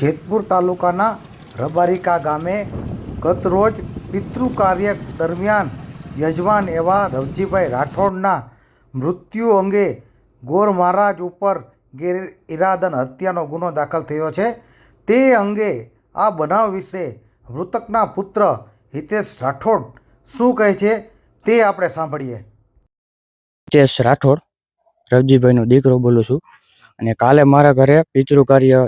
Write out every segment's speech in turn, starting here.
જેતપુર તાલુકાના રબારિકા ગામે ગતરોજ પિતૃ કાર્ય દરમિયાન યજમાન એવા રવજીભાઈ રાઠોડના મૃત્યુ અંગે ગોર મહારાજ ઉપર ગેરઇરાદન હત્યાનો ગુનો દાખલ થયો છે. તે અંગે આ બનાવ વિશે મૃતકના પુત્ર હિતેશ રાઠોડ શું કહે છે તે આપણે સાંભળીએ. હિતેશ રાઠોડ, રવજીભાઈનો દીકરો બોલું છું અને કાલે મારા ઘરે પિતૃ કાર્ય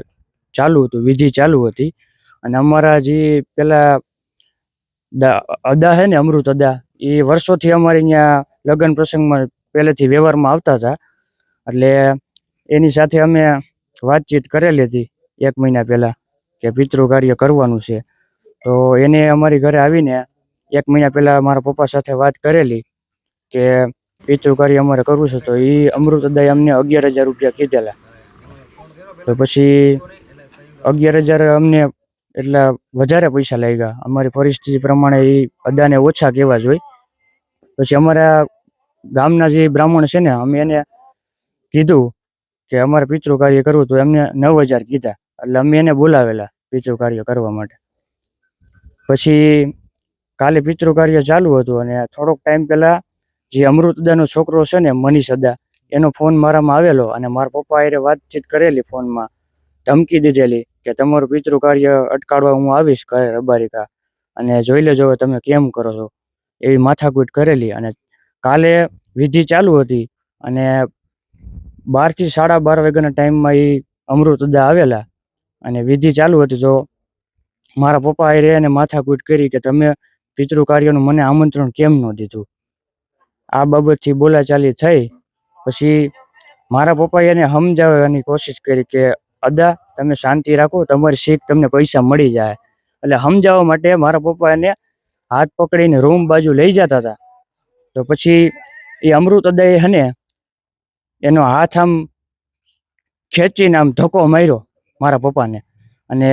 ચાલુ હતું, વિધિ ચાલુ હતી. અને અમારા જે પેલા અદા છે ને અમૃત અદા, એ વર્ષોથી અમારે અહીંયા લગ્ન પ્રસંગમાં પહેલેથી વ્યવહારમાં આવતા હતા. એટલે એની સાથે અમે વાતચીત કરેલી હતી એક મહિના પહેલા, કે પિતૃ કાર્ય કરવાનું છે. તો એને અમારી ઘરે આવીને એક મહિના પહેલા મારા પપ્પા સાથે વાત કરેલી, કે પિતૃ કાર્ય અમારે કરવું છે. તો એ અમૃત અદાએ અમને અગિયાર હજાર રૂપિયા કીધેલા. તો પછી અગિયાર હજાર અમને એટલા વધારે પૈસા લાગ્યા. અમારી પરિસ્થિતિ પ્રમાણે એ અદાને ઓછા કહેવા જોઈએ. પછી અમારા ગામના જે બ્રાહ્મણ છે ને, અમે એને કીધું કે અમારે પિતૃ કાર્ય કરવું તો એમને નવ હજાર કીધા. એટલે અમે એને બોલાવેલા પિતૃ કાર્ય કરવા માટે. પછી કાલે પિતૃ કાર્ય ચાલુ હતું અને થોડોક ટાઈમ પહેલા જે અમૃતદાનો છોકરો છે ને, મનીષ અદા, એનો ફોન મારામાં આવેલો અને મારા પપ્પા એ વાતચીત કરેલી ફોનમાં, ધમકી દીધેલી. કે તમારું પિતૃ કાર્ય અટકાડવા હું આવીશ ઘરે રબારિકા. અને જોઈ લેજો તમે કેમ કરો છો. એવી માથાકૂટ કરેલી અને કાલે વિધિ ચાલુ હતી અને બારથી સાડા બાર વાગ્યાના ટાઈમમાં એ અમૃત અદા આવેલા. અને વિધિ ચાલુ હતી તો મારા પપ્પા હારે અને માથાકૂટ કરી કે તમે પિતૃ કાર્યનું મને આમંત્રણ કેમ ન દીધું. આ બાબતથી બોલાચાલી થઈ. પછી મારા પપ્પાએ એને સમજાવવાની કોશિશ કરી કે અદા તમે શાંતિ રાખો તમારી શીખ તમને પૈસા મળી જાય. એટલે સમજાવવા માટે મારા પપ્પા એને હાથ પકડીને રૂમ બાજુ લઈ જતા હતા. તો પછી એ અમૃત અદાએ હને એનો હાથ આમ ખેંચીને આમ ધક્કો માર્યો મારા પપ્પાને. અને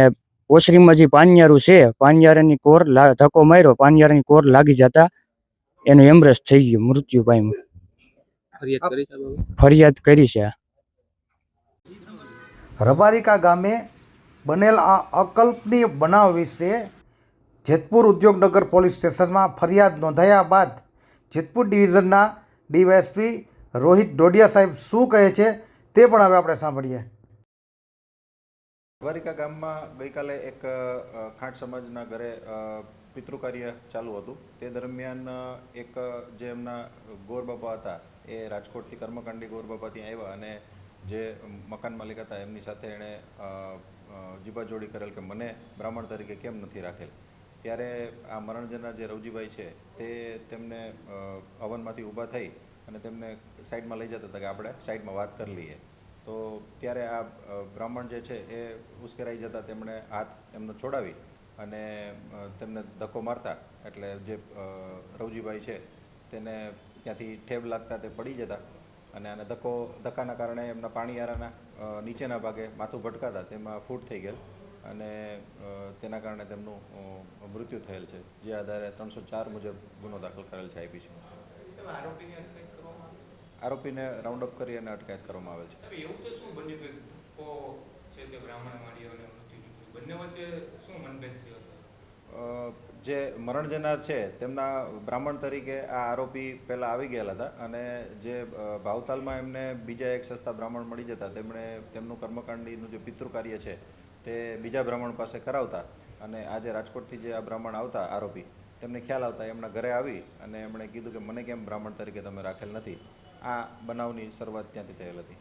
ઓસરીમાં જે પાનિયારું છે પાનિયારાની કોર ધક્કો માર્યો પાનિયારાની કોર લાગી જતા એનું એમરેસ થઈ ગયું મૃત્યુ પામ્યું ફરિયાદ કરી છે. રબારિકા ગામે બનેલ આ અકલ્પનીય બનાવ વિશે જેતપુર ઉદ્યોગનગર પોલીસ સ્ટેશનમાં ફરિયાદ નોંધાયા બાદ જેતપુર ડિવિઝનના ડીવાયએસપી રોહિત ડોડિયા સાહેબ શું કહે છે તે પણ હવે આપણે સાંભળીએ. રબારિકા ગામમાં ગઈકાલે એક ખાંડ સમાજના ઘરે પિતૃકાર્ય ચાલુ હતું. તે દરમિયાન એક જે એમના ગોર બાપા હતા, એ રાજકોટથી કર્મકાંડી ગોર બાપા ત્યાં આવ્યા અને જે મકાન માલિક હતા, એમની સાથે એણે જીબાજોડી કરેલ કે મને બ્રાહ્મણ તરીકે કેમ નથી રાખેલ? ત્યારે આ મરણ જે રવજીભાઈ છે, તે તેમને હવનમાંથી ઊભા થઈ અને તેમને સાઈડમાં લઈ જતા હતા કે આપણે સાઈડમાં વાત કરી લઈએ. તો ત્યારે આ બ્રાહ્મણ જે છે, એ ઉશ્કેરાઈ જતા તેમણે હાથ એમનો છોડાવી અને તેમને ધક્કો મારતા. એટલે જે રવજીભાઈ છે, તેને ત્યાંથી ઠેબ લાગતા તે પડી જતા. અને આને ધક્કો ધક્કાના કારણે એમના પાણીયારાના નીચેના ભાગે માથું ભટકાતા તેમાં ફૂટ થઈ ગયેલ. અને તેના કારણે તેમનું મૃત્યુ થયેલ છે. જે આધારે ત્રણસો ચાર મુજબ ગુનો દાખલ કરેલ છે આઈપીસીમાં આરોપીને રાઉન્ડ અપ કરી અને અટકાયત કરવામાં આવેલ છે. એવું તો શું બન્યું કે છે તે બ્રાહ્મણ બંને વચ્ચે શું મનભેદ થયો? જે મરણ જનાર છે, તેમના બ્રાહ્મણ તરીકે આ આરોપી પહેલાં આવી ગયેલા હતા અને જે ભાવતાલમાં એમને બીજા એક સસ્તા બ્રાહ્મણ મળી જતા, તેમણે તેમનું કર્મકાંડીનું જે પિતૃકાર્ય છે, તે બીજા બ્રાહ્મણ પાસે કરાવતા અને આજે રાજકોટથી જે આ બ્રાહ્મણ આવતા આરોપી, તેમને ખ્યાલ આવતા એમના ઘરે આવી અને એમણે કીધું કે, મને કેમ બ્રાહ્મણ તરીકે તમે રાખેલ નથી? આ બનાવની શરૂઆત ત્યાંથી થયેલ હતી.